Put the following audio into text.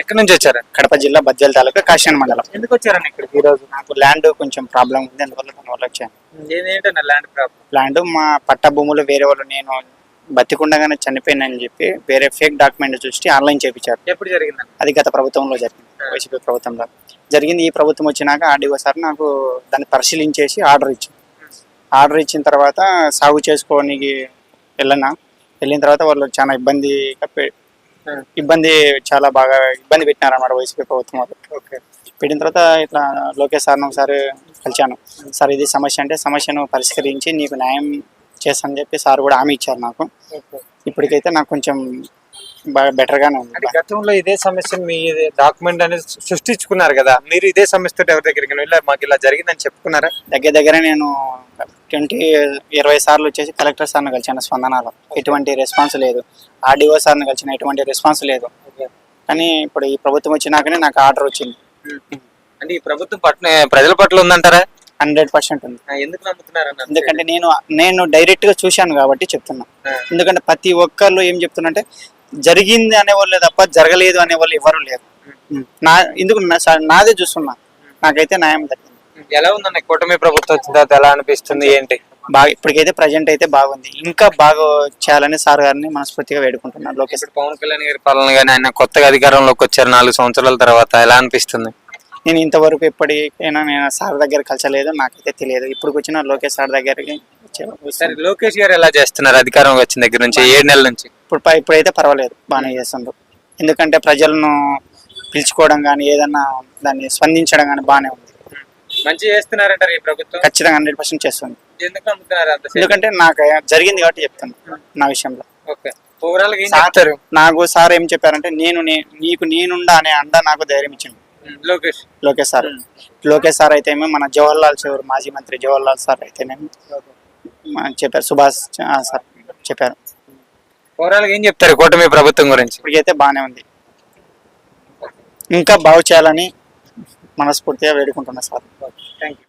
ఎక్కడి నుంచి వచ్చారు? కడప జిల్లా బద్వేల్ తాలూకా కాశీన్ మండలం. ఎందుకు వచ్చారన్న ఇక్కడికి? ఈ రోజు నాకు ల్యాండ్ కొంచెం ప్రాబ్లం ఉంది అందువల్ల దాని వల్ల వచ్చాను. ఏంటన్న ల్యాండ్ ప్రాబ్లం ల్యాండ్ మా పట్ట భూములు వేరే వాళ్ళు నేను బతికుండగానే చనిపోయినని చెప్పి వేరే ఫేక్ డాక్యుమెంట్ చూసి ఆన్లైన్ చేయించారు ఎప్పుడు జరిగిందన్న అది గత ప్రభుత్వంలో జరిగింది వైసీపీ ప్రభుత్వంలో. జరిగింది ఈ ప్రభుత్వం వచ్చినాక ఆర్డీఓ సార్ నాకు దాన్ని పరిశీలించేసి ఆర్డర్ ఇచ్చింది ఆర్డర్ ఇచ్చిన తర్వాత సాగు చేసుకోనికి వెళ్ళనా వెళ్ళిన తర్వాత వాళ్ళు చాలా ఇబ్బందిగా ఇబ్బంది చాలా బాగా ఇబ్బంది పెట్టినారన్నమాట వైసీపీ ప్రభుత్వం వాళ్ళు. పెట్టిన తర్వాత ఇట్లా లోకేష్ సార్ని ఒకసారి కలిశాను. సార్ ఇది సమస్య అంటే సమస్యను పరిష్కరించి నీకు న్యాయం చేస్తానని చెప్పి సార్ కూడా హామీ ఇచ్చారు నాకు. ఇప్పటికైతే నాకు కొంచెం బాగా బెటర్గానే ఉంది. అంటే గతంలో ఇదే సమస్యను మీ డాక్యుమెంట్ అనేది సృష్టించుకున్నారు కదా మీరు ఇదే సమస్యతో ఎవరి దగ్గరికి వెళ్ళి మాకు ఇలా జరిగిందని చెప్పుకున్నారా? దగ్గర దగ్గర నేను ట్వంటీ ఇరవై సార్లు వచ్చేసి కలెక్టర్ సార్ని కలిసాను స్పందనలో. ఎటువంటి రెస్పాన్స్ లేదు. ఆర్డీఓ సార్ని కలిసిన ఎటువంటి రెస్పాన్స్ లేదు. కానీ ఇప్పుడు ఈ ప్రభుత్వం వచ్చినాకనే నాకు ఆర్డర్ వచ్చింది. అంటే ఈ ప్రభుత్వం పట్ల ప్రజల పట్ల ఉందంటారా? హండ్రెడ్ పర్సెంట్ ఉంది. ఎందుకు ఎందుకంటే నేను నేను డైరెక్ట్గా చూశాను కాబట్టి చెప్తున్నా. ఎందుకంటే ప్రతి ఒక్కళ్ళు ఏం చెప్తున్నంటే జరిగింది అనేవాళ్ళే తప్ప జరగలేదు అనేవాళ్ళు ఎవరు లేరు. నా ఎందుకు నాదే చూస్తున్నా. నాకైతే న్యాయం జరిగింది ఎలా ఉందన్న? కూటమి ప్రభుత్వం వచ్చిన తర్వాత ఎలా అనిపిస్తుంది ఏంటి? బాగా ఇప్పటికైతే ప్రజెంట్ అయితే బాగుంది. ఇంకా బాగా చేయాలని సార్ గారిని మనస్ఫూర్తిగా వేడుకుంటున్నాను. లోకేష్. ఇప్పుడు పవన్ కళ్యాణ్ గారి పాలన కానీ ఆయన కొత్తగా అధికారంలోకి వచ్చారు నాలుగు సంవత్సరాల తర్వాత. ఎలా అనిపిస్తుంది? నేను ఇంతవరకు ఎప్పటికైనా నేను సార్ దగ్గర కలిసలేదు నాకైతే తెలియదు. ఇప్పుడు వచ్చిన లోకేష్ సార్ దగ్గరికి సరే లోకేష్ గారు ఎలా చేస్తున్నారు? అధికారంలోకి వచ్చిన దగ్గర నుంచి ఏడు నెలల నుంచి? ఇప్పుడు ఇప్పుడైతే పర్వాలేదు బాగానే చేస్తుండ్రు. ఎందుకంటే ప్రజలను పిలుచుకోవడం కానీ ఏదన్నా దాన్ని స్పందించడం కానీ బాగానే ఉంది. మంచి చేస్తున్నారంటారు ఈ ప్రభుత్వం? ఖచ్చితంగా హండ్రెడ్ పర్సెంట్ చేస్తుంది. ఎందుకంటే నాకు జరిగింది కాబట్టి చెప్తాను నా విషయంలో. ఓకే. నాకు సార్ ఏం చెప్పారంటే నేను నీకు నేనుండా అనే అండ నాకు ధైర్యం ఇచ్చింది లోకేష్. లోకేష్ సార్. లోకేష్ సార్ అయితేనేమో మన జవహర్ లాల్ చివరి మాజీ మంత్రి జవహర్ లాల్ సార్ అయితేనేమో చెప్పారు సుభాష్ సార్ చెప్పారు. ఓవరాల్ ఏం చెప్తారు కూటమి ప్రభుత్వం గురించి? ఇప్పటికైతే బాగానే ఉంది. ఇంకా బాగు చేయాలని మనస్ఫూర్తిగా వేడుకుంటున్నా సార్. Thank you